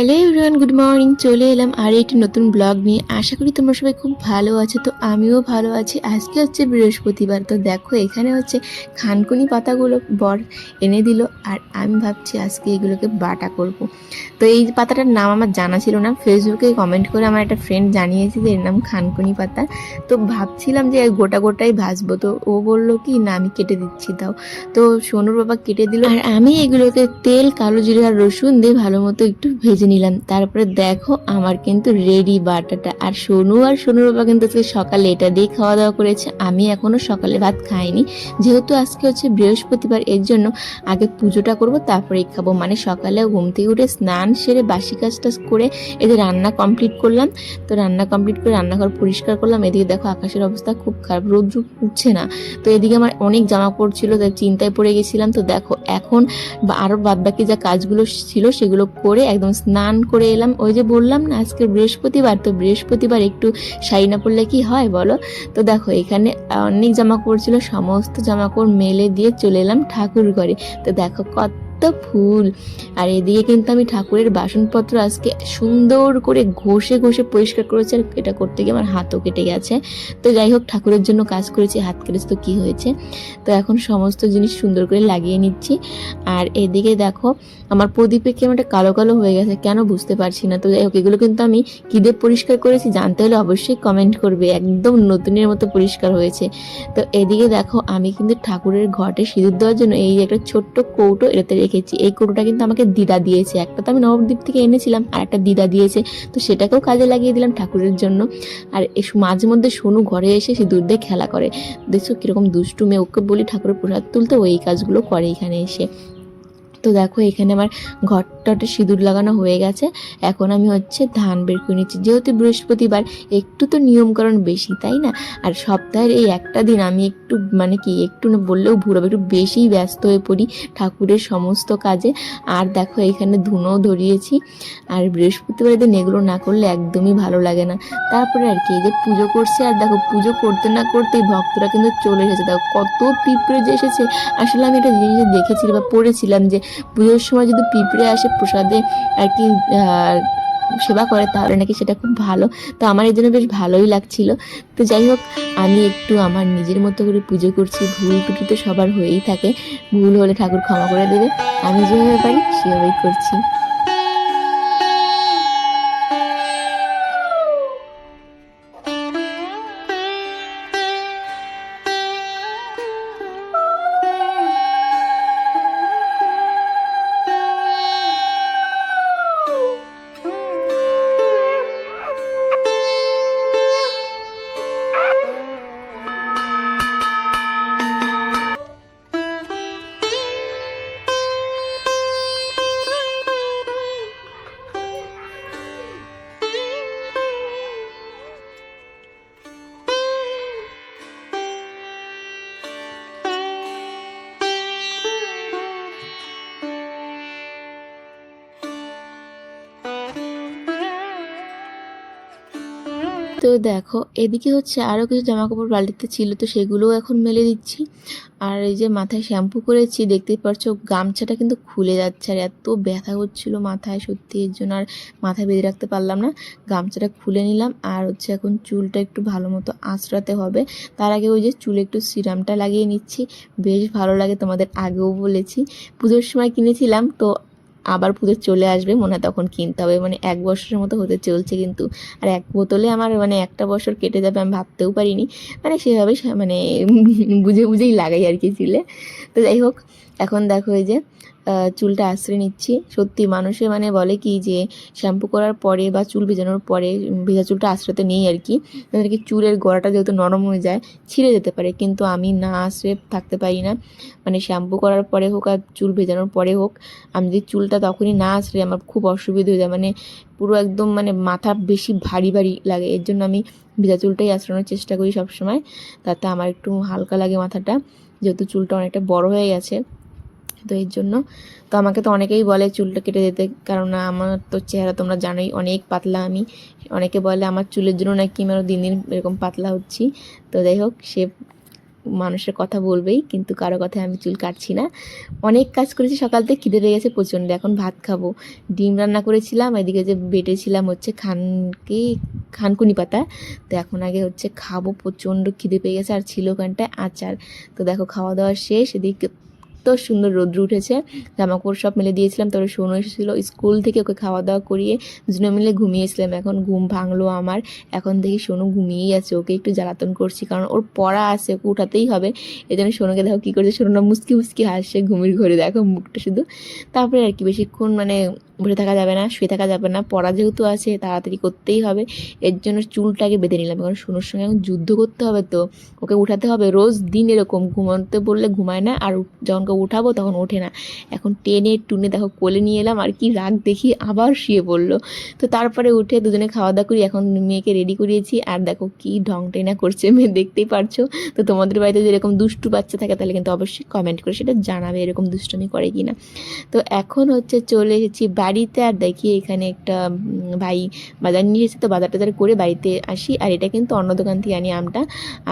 Hello everyone good morning চলে এলাম আর একটি নতুন ব্লগ নিয়ে। আশা করি তোমরা সবাই খুব ভালো আছো, তো আমিও ভালো আছি। আজকে হচ্ছে বৃহস্পতিবার, তো দেখো এখানে হচ্ছে খানকুনি পাতাগুলো বর এনে দিল, আর আমি ভাবছি আজকে এগুলোকে বাটা করব। তো এই পাতাটার নাম আমার জানা ছিল না। ফেসবুকে কমেন্ট করে আমার একটা ফ্রেন্ড জানিয়েছে যে এর নাম খানকুনি পাতা। তো ভাবছিলাম যে গোটা গোটাই ভাজবো, তো ও বলল কি, না, আমি কেটে দিচ্ছি তাও তো সোনুর বাবা কেটে দিল। আর আমি এগুলোকে তেল, কালো জিরে আর রসুন দিয়ে ভালো মতো একটু ভেজে নিলাম। তারপরে দেখো, আমার কিন্তু রেডি বাটাটা। আর সোনু আর সোনুর বাবা কিন্তু আজকে সকালে এটা দিয়ে খাওয়া দাওয়া করেছে। আমি এখনও সকালে ভাত খাইনি। যেহেতু আজকে হচ্ছে বৃহস্পতিবার, এর জন্য আগে পুজোটা করব, তারপরেই খাব। মানে সকালে ঘুম থেকে উঠে স্নান সেরে বাসি কাজ টাজ করে এদের রান্না কমপ্লিট করলাম। তো রান্না কমপ্লিট করে রান্নাঘর পরিষ্কার করলাম। এদিকে দেখো আকাশের অবস্থা খুব খারাপ রোদ্র উঠছে না। তো এদিকে আমার অনেক জামা কাপড় ছিল, তাই চিন্তায় পড়ে গেছিলাম। তো দেখো, এখন বা আরও বাদ বাকি যা কাজগুলো ছিল, সেগুলো করে একদম স্নান করে এলাম। ওই যে বললাম না, আজকে বৃহস্পতিবার, তো বৃহস্পতিবার একটু শাড়ি না পরলে কি হয় বলো? তো দেখো, এখানে অনেক জামা কাপড় ছিল, সমস্ত জামা কাপড় মেলে দিয়ে চলে এলাম ঠাকুর ঘরে। তো দেখো কত ফুল। আর এদিকে কিন্তু আমি ঠাকুরের বাসনপত্র আজকে সুন্দর করে ঘষে ঘষে পরিষ্কার করেছি, আর এটা করতে গিয়ে আমার হাতও কেটে গেছে। তো যাই হোক, ঠাকুরের জন্য কাজ করেছি, হাত কেটেছে তো কী হয়েছে? তো এখন সমস্ত জিনিস সুন্দর করে লাগিয়ে নিচ্ছি। আর এদিকে দেখো, আমার প্রদীপের ক্যামেরাটা কালো কালো হয়ে গেছে, কেন বুঝতে পারছি না। তো যাই হোক, এগুলো কিন্তু আমি কী দিয়ে পরিষ্কার করেছি জানতে হলে অবশ্যই কমেন্ট করবে। একদম নতুনের মতো পরিষ্কার হয়েছে। তো এদিকে দেখো, আমি কিন্তু ঠাকুরের ঘটে সিঁদুর দেওয়ার জন্য এই একটা ছোট্ট কৌটো, এটাতে রেখেছি এই কুটোটা কিন্তু আমাকে দিদা দিয়েছে। একটা তো আমি নবদ্বীপ থেকে এনেছিলাম, আর একটা দিদা দিয়েছে। তো সেটাকেও কাজে লাগিয়ে দিলাম ঠাকুরের জন্য। আর মাঝে মধ্যে সোনু ঘরে এসে সে দিয়ে খেলা করে। দেখছ কীরকম দুষ্টু মেয়ে ওকে বলি ঠাকুরের প্রসাদ তুলতে ওই কাজগুলো করে এখানে এসে। তো দেখো এখানে আমার ঘরটাতে সিঁদুর লাগানো হয়ে গেছে। এখন আমি হচ্ছে ধান বের করে নিচ্ছি। যেহেতু বৃহস্পতিবার, একটু তো নিয়মকরণ বেশি, তাই না? আর সপ্তাহের এই একটা দিন আমি একটু মানে কি, একটু না বললেও ভুল হবে, একটু বেশিই ব্যস্ত হয়ে পড়ি ঠাকুরের সমস্ত কাজে। আর দেখো এখানে ধুনোও ধরিয়েছি। আর বৃহস্পতিবার দিন এগুলো না করলে একদমই ভালো লাগে না। তারপরে আর কি, এই যে পুজো করছে, আর দেখো পুজো করতে না করতেই ভক্তরা কিন্তু চলে এসেছে। দেখো কত পিঁপড়ে যে এসেছে। আসলে আমি একটা জিনিস দেখেছিলাম বা পড়েছিলাম যে পুজোর সময় যদি পিঁপড়ে আসে প্রসাদে আর কি সেবা করে, তাহলে নাকি সেটা খুব ভালো। তো আমার এই জন্য বেশ ভালোই লাগছিল। তো যাই হোক, আমি একটু আমার নিজের মতো করে পুজো করছি। ভুল টুটি তো সবার হয়েই থাকে। ভুল হলে ঠাকুর ক্ষমা করে দেবে। আমি যেভাবে পারি সেভাবেই করছি। তো দেখো, এদিকে হচ্ছে আরও কিছু জামা কাপড় বালতিতে ছিল, তো সেগুলোও এখন মেলে দিচ্ছি। আর এই যে মাথায় শ্যাম্পু করেছি, দেখতেই পারছ, গামছাটা কিন্তু খুলে যাচ্ছে আর এত ব্যথা হচ্ছিল মাথায়, সত্যি এর জন্য আর মাথায় বেঁধে রাখতে পারলাম না। গামছাটা খুলে নিলাম আর হচ্ছে এখন চুলটা একটু ভালো মতো আঁচড়াতে হবে। তার আগে ওই যে চুলে একটু সিরামটা লাগিয়ে নিচ্ছি। বেশ ভালো লাগে তোমাদের আগেও বলেছি। পুজোর সময় কিনেছিলাম, তো আবার পুজো চলে আসবে, মনে হয় তখন কিনতে হবে। মানে এক বছরের মতো হতে চলছে কিন্তু। আর এক বোতলে আমার মানে একটা বছর কেটে যাবে আমি ভাবতেও পারিনি। মানে সেভাবে মানে বুঝে বুঝেই লাগাই আর কি চুলে। তো যাই হোক, এখন দেখো এই যে চুলটা আশ্রয় নিচ্ছি। সত্যি মানুষে মানে বলে কি যে, শ্যাম্পু করার পরে বা চুল ভেজানোর পরে ভেজা চুলটা আশ্রয়তে নেই আর কি। তাদের কি চুলের গোড়াটা যেহেতু নরম হয়ে যায়, ছিঁড়ে যেতে পারে। কিন্তু আমি না আশ্রয়ে থাকতে পারি না। মানে শ্যাম্পু করার পরে হোক আর চুল ভেজানোর পরে হোক, আমি যদি চুলটা তখনই না আশ্রয়, আমার খুব অসুবিধা হয়ে যায়। মানে পুরো একদম মানে মাথা বেশি ভারী ভারী লাগে। এর জন্য আমি ভেজা চুলটাই আশ্রানোর চেষ্টা করি সবসময়। তাতে আমার একটু হালকা লাগে মাথাটা। যেহেতু চুলটা অনেকটা বড় হয়ে গেছে। তো এর জন্য। তো আমাকে তো অনেকেই বলে চুলটা কেটে দিতে কারণ আমার তো চেহারা তোমরা জানোই অনেক পাতলা আমি। অনেকে বলে আমার চুলের জন্য নাকি আমি আরও দিন দিন এরকম পাতলা হচ্ছি। তো যাই হোক, সে মানুষের কথা বলবেই, কিন্তু কারও কথায় আমি চুল কাটছি না। অনেক কাজ করেছি, সকাল থেকে খিদে পেয়ে গেছে প্রচণ্ড। এখন ভাত খাব। ডিম রান্না করেছিলাম, এদিকে যে বেটেছিলাম হচ্ছে খানকি খানকুনি পাতা। তো এখন আগে হচ্ছে খাব, প্রচণ্ড খিদে পেয়ে গেছে, আর ছিল ওখানটায় আচার। তো দেখো, খাওয়া দাওয়া শেষ, এদিকে এত সুন্দর রোদ্র উঠেছে। জামা কাপড় সব মেলে দিয়েছিলাম, তারপরে সোনু এসেছিল স্কুল থেকে ওকে খাওয়া দাওয়া করিয়ে, দুজনে মিলে ঘুমিয়েছিলাম। এখন ঘুম ভাঙলো আমার। এখন দেখি সোনু ঘুমিয়েই আছে, ওকে একটু জ্বালাতন করছি, কারণ ওর পড়া আছে, ওকে উঠাতেই হবে। এই জন্য সোনুকে দেখো কী করছে সোনুটা মুসকি মুসকি হাসছে, ঘুমির ঘরে দেখো মুখটা শুধু। তারপরে আর কি, বেশিক্ষণ মানে বসে থাকা যাবে না, শুয়ে থাকা যাবে না, পড়া যেহেতু আছে, তাড়াতাড়ি করতেই হবে। এর জন্য চুলটাকে বেঁধে নিলাম। কারণ সোনুর সঙ্গে এখন যুদ্ধ করতে হবে তো, ওকে উঠাতে হবে। রোজ দিন এরকম, ঘুমাতে বললে ঘুমায় না, আর যখন উঠাবো তখন ওঠে না। এখন টেনে টুনে দেখো কোলে নিয়ে এলাম, আর কি রাগ দেখি, আবার শুয়ে পড়ল। তো তারপরে উঠে দুজনে খাওয়া দাওয়া করি, এখন মেয়েকে রেডি করিয়েছি। আর দেখো কি ঢং টেনা করছে মেয়ে, দেখতেই পারছ? তো তোমাদের বাড়িতে যদি এরকম দুষ্টু বাচ্চা থাকে, তাহলে কিন্তু অবশ্যই কমেন্ট করে সেটা জানাবে, এরকম দুষ্টুমি করে কি না তো এখন হচ্ছে চলে এসেছি বাড়িতে আর দেখি এখানে একটা ভাই বাজার নিয়ে এসেছে, তো বাজার টাজার করে বাড়িতে আসি। আর এটা কিন্তু অন্য দোকান থেকে আনি আমটা।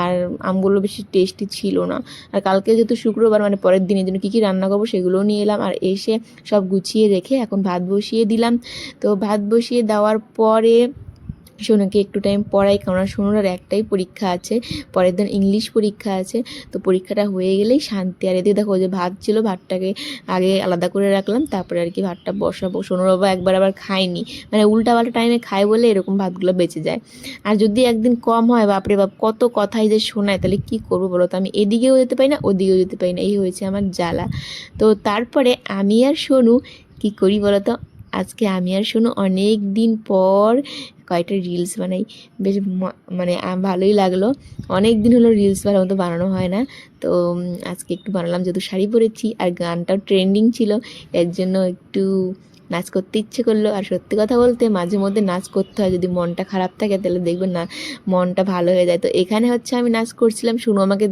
আর আমগুলো বেশি টেস্টি ছিল না। আর কালকে যেহেতু শুক্রবার মানে পরের দিনের জন্য কী কী রান্না করব সেগুলোও নিয়ে এলাম। আর এসে সব গুছিয়ে রেখে এখন ভাত বসিয়ে দিলাম। তো ভাত বসিয়ে দেওয়ার পরে সোনুকে একটু টাইম পড়াই কারণ সোনুর আর একটাই পরীক্ষা আছে, পরের দিন ইংলিশ পরীক্ষা আছে, তো পরীক্ষাটা হয়ে গেলেই শান্তি। আর এদিকে দেখো যে ভাত ছিল, ভাতটাকে আগে আলাদা করে রাখলাম, তারপরে আর কি ভাতটা বসাবো। সোনুর বাবা, একবার আবার খায়নি মানে উল্টা পাল্টা টাইমে খায় বলে এরকম ভাতগুলো বেঁচে যায়। আর যদি একদিন কম হয়, বাপরে বাপ, কত কথাই যে শোনায়, তাহলে কি করব বলো তো? আমি এদিকেও যেতে পারি না, ওদিকেও যেতে পারি না। এই হয়েছে আমার জ্বালা। তো তারপরে আমি আর সোনু কি করি বলো তো? আজকে আমি আর সোনু অনেক দিন পর কয়েকটা রিলস বানাই। বেশ মানে ভালোই লাগল। অনেক দিন হলো রিলস ভালো মতো বানানো হয় না। তো আজকে একটু বানালাম যেহেতু শাড়ি পরেছি আর গানটাও ট্রেন্ডিং ছিল, এর জন্য একটু নাচ করতে ইচ্ছে করল। আর সত্যি কথা বলতে মাঝে মধ্যে নাচ করতে হয়। যদি মনটা খারাপ থাকে, তাহলে দেখবেন না মনটা ভালো হয়ে যায়। তো এখানে হচ্ছে আমি নাচ করছিলাম। শুনো আমাকে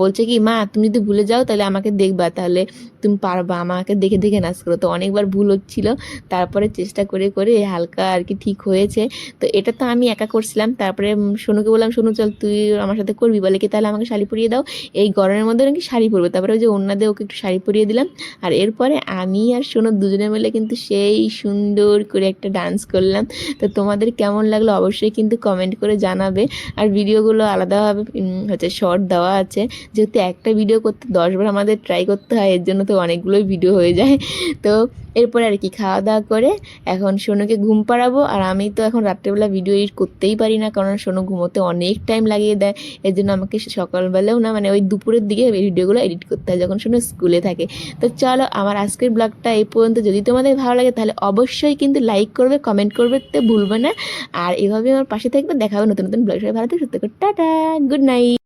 বলছে কি, মা, তুমি যদি ভুলে যাও, তাহলে আমাকে দেখবা। তাহলে তুমি পারবা আমাকে দেখে দেখে নাচ করো। তো অনেকবার ভুল হচ্ছিল। তারপরে চেষ্টা করে করে হালকা আর কি ঠিক হয়েছে। তো এটা তো আমি একা করছিলাম। তারপরে সোনুকে বললাম সোনু চল তুই আমার সাথে করবি। বলে কি, তাহলে আমাকে শাড়ি পরিয়ে দাও। এই গরমের মধ্যে নাকি শাড়ি পরবে। তারপরে ওই যে অন্যদের ওকে একটু শাড়ি পরিয়ে দিলাম। আর এরপরে আমি আর সোনু দুজনে মিলে কিন্তু সেই সুন্দর করে একটা ডান্স করলাম। তো তোমাদের কেমন লাগল অবশ্যই কিন্তু কমেন্ট করে জানাবে। আর ভিডিওগুলো আলাদাভাবে হচ্ছে শর্ট দেওয়া আছে। যেহেতু একটা ভিডিও করতে দশবার আমাদের ট্রাই করতে হয়, এর জন্য তো অনেকগুলোই ভিডিও হয়ে যায়। তো এরপরে আর কি খাওয়া দাওয়া করে এখন সোনুকে ঘুম পাড়াবো। আর আমি তো এখন রাত্রেবেলা ভিডিও এডিট করতেই পারি না, কারণ সোনু ঘুমোতে অনেক টাইম লাগিয়ে দেয়। এর জন্য আমাকে সকালবেলাও না মানে ওই দুপুরের দিকে ভিডিওগুলো এডিট করতে হয় যখন সোনু স্কুলে থাকে। তো চলো, আমার আজকের ব্লগটা এই পর্যন্ত। যদি তোমাদের ভালো লাগে তাহলে অবশ্যই কিন্তু লাইক করবে কমেন্ট করবে, তো ভুলবে না। আর এভাবে আমার পাশে থাকবে। দেখা হবে নতুন নতুন ব্লগ সবাই। ভালো থেকে সত্যি করে টাটা গুড নাইট